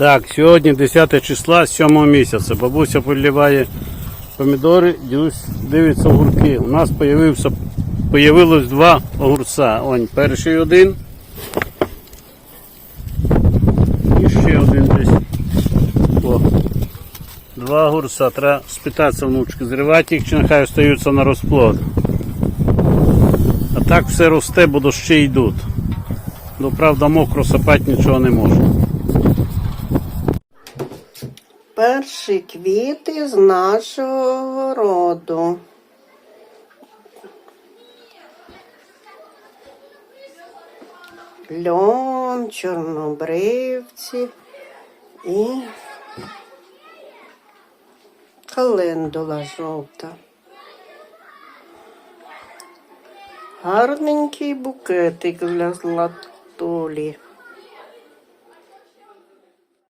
Так, сьогодні 10 числа 7 місяця. Бабуся поливає помідори, дивиться огурки. У нас появився, появилось два огурця. Он перший один. І ще один десь. О. Два огурця. Треба спитатися внучки, зривати їх чи нехай остаються на розплод. А так все росте, бо дощі йдуть. Ну, правда, мокро сапати нічого не можна. Перші квіти з нашого городу. Льон, чорнобривці і календула жовта. Гарненький букетик для златолі.